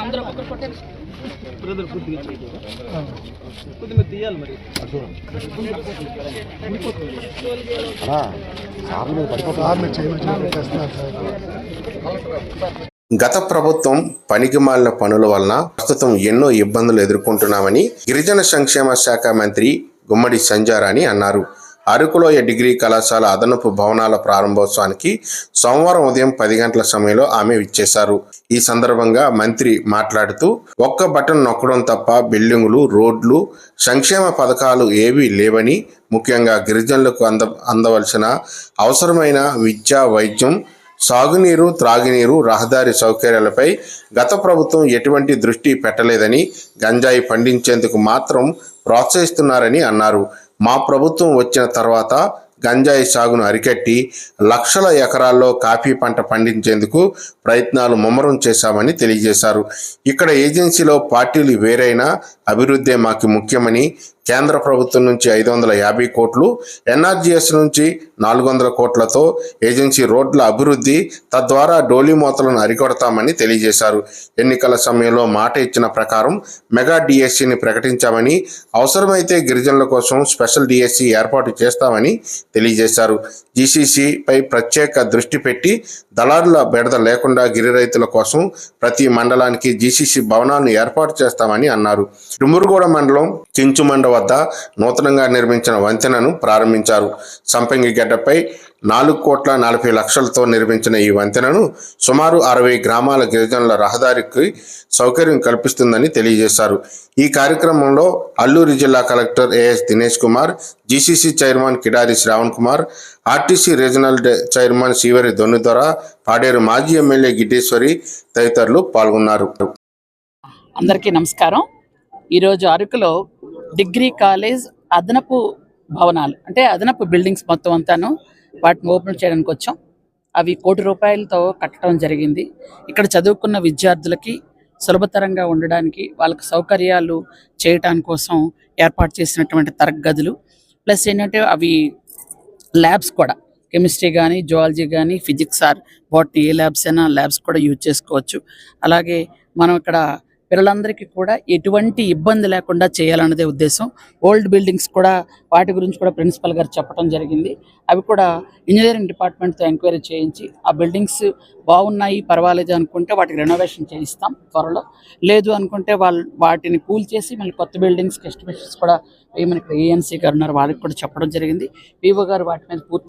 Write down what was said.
అందరూ ఒక్కొక్కరు కొట్టండి. బ్రదర్ కొద్దిగా కొద్దిగా తీయాలి మరి. గత ప్రభుత్వం పనికిమాలిన పనుల వలన ప్రస్తుతం ఎన్నో ఇబ్బందులు ఎదుర్కొంటున్నామని గిరిజన సంక్షేమ శాఖ మంత్రి గుమ్మడి సంజారాణి అన్నారు. అరకులోయ డిగ్రీ కళాశాల అదనపు భవనాల ప్రారంభోత్సవానికి సోమవారం ఉదయం పది గంటల సమయంలో ఆమె ఇచ్చేశారు ఈ సందర్భంగా మంత్రి మాట్లాడుతూ ఒక్క బటన్ నొక్కడం తప్ప బిల్డింగులు రోడ్లు సంక్షేమ పథకాలు ఏవీ లేవని ముఖ్యంగా గిరిజనులకు అంద అందవలసిన అవసరమైన విద్య వైద్యం సాగునీరు త్రాగునీరు రహదారి సౌకర్యాలపై గత ప్రభుత్వం ఎటువంటి దృష్టి పెట్టలేదని గంజాయి పండించేందుకు మాత్రం ప్రోత్సహిస్తున్నారని అన్నారు. మా ప్రభుత్వం వచ్చిన తర్వాత గంజాయి సాగును అరికట్టి లక్షల ఎకరాల్లో కాఫీ పంట పండించేందుకు ప్రయత్నాలు ముమ్మరం చేశామని తెలియజేశారు. ఇక్కడ ఏజెన్సీలో పార్టీలు వేరైనా అభివృద్ధే మాకు ముఖ్యమని కేంద్ర ప్రభుత్వం నుంచి ఐదు వందల యాభై కోట్లు ఎన్ఆర్జీఎస్ నుంచి నాలుగు వందల కోట్లతో ఏజెన్సీ రోడ్ల అభివృద్ధి తద్వారా డోలిమోతలను అరికొడతామని తెలియజేశారు. ఎన్నికల సమయంలో మాట ఇచ్చిన ప్రకారం మెగా డిఎస్సిని ప్రకటించామని అవసరమైతే గిరిజనుల కోసం స్పెషల్ డిఎస్సి ఏర్పాటు చేస్తామని తెలియజేశారు. జీసీసీపై ప్రత్యేక దృష్టి పెట్టి దళారుల బెడద లేకుండా గిరి రైతుల కోసం ప్రతి మండలానికి జీసీసీ భవనాలను ఏర్పాటు చేస్తామని అన్నారు. డుమురుగూడ మండలం చించుమండ వద్ద నూతనంగా నిర్మించిన వంతెనను ప్రారంభించారు. సంపంగి గడ్డపై నాలుగు కోట్ల నలభై లక్షలతో నిర్మించిన ఈ వంతెనను సుమారు అరవై గ్రామాల గిరిజనుల రహదారికి సౌకర్యం కల్పిస్తుందని తెలియజేశారు. ఈ కార్యక్రమంలో అల్లూరి జిల్లా collector AS Dinesh Kumar GCC chairman Kidari Sravan Kumar RTC regional chairman Sivari Donnudora Paderu మాజీ ఎమ్మెల్యే గిడ్డేశ్వరి తదితరులు పాల్గొన్నారు. అందరికీ నమస్కారం. ఈరోజు అరకులో డిగ్రీ కాలేజ్ అదనపు భవనాలు అంటే అదనపు బిల్డింగ్స్ మొత్తం అంతాను వాటిని ఓపెన్ చేయడానికి వచ్చాం. అవి కోటి రూపాయలతో కట్టడం జరిగింది. ఇక్కడ చదువుకున్న విద్యార్థులకి సులభతరంగా ఉండడానికి వాళ్ళకి సౌకర్యాలు చేయటానికి కోసం ఏర్పాటు చేసినటువంటి తరగదులు ప్లస్ ఏంటంటే అవి ల్యాబ్స్ కూడా కెమిస్ట్రీ కానీ జువాలజీ కానీ ఫిజిక్స్ ఆర్ బాటనీ ఏ ల్యాబ్స్ అయినా ల్యాబ్స్ కూడా యూజ్ చేసుకోవచ్చు. అలాగే మనం ఇక్కడ పిల్లలందరికీ కూడా ఎటువంటి ఇబ్బంది లేకుండా చేయాలన్నదే ఉద్దేశం. ఓల్డ్ బిల్డింగ్స్ కూడా వాటి గురించి కూడా ప్రిన్సిపల్ గారు చెప్పడం జరిగింది. అవి కూడా ఇంజనీరింగ్ డిపార్ట్మెంట్తో ఎంక్వైరీ చేయించి ఆ బిల్డింగ్స్ బాగున్నాయి పర్వాలేదు అనుకుంటే వాటికి రెనోవేషన్ చేయిస్తాం త్వరలో. లేదు అనుకుంటే వాళ్ళు వాటిని కూల్ చేసి మళ్ళీ కొత్త బిల్డింగ్స్కి ఎస్టిమేషన్స్ కూడా వేయమని ఇక్కడ ఏఎన్సీ గారు ఉన్నారు వాళ్ళకి కూడా చెప్పడం జరిగింది. వివో గారు వాటి మీద పూర్తి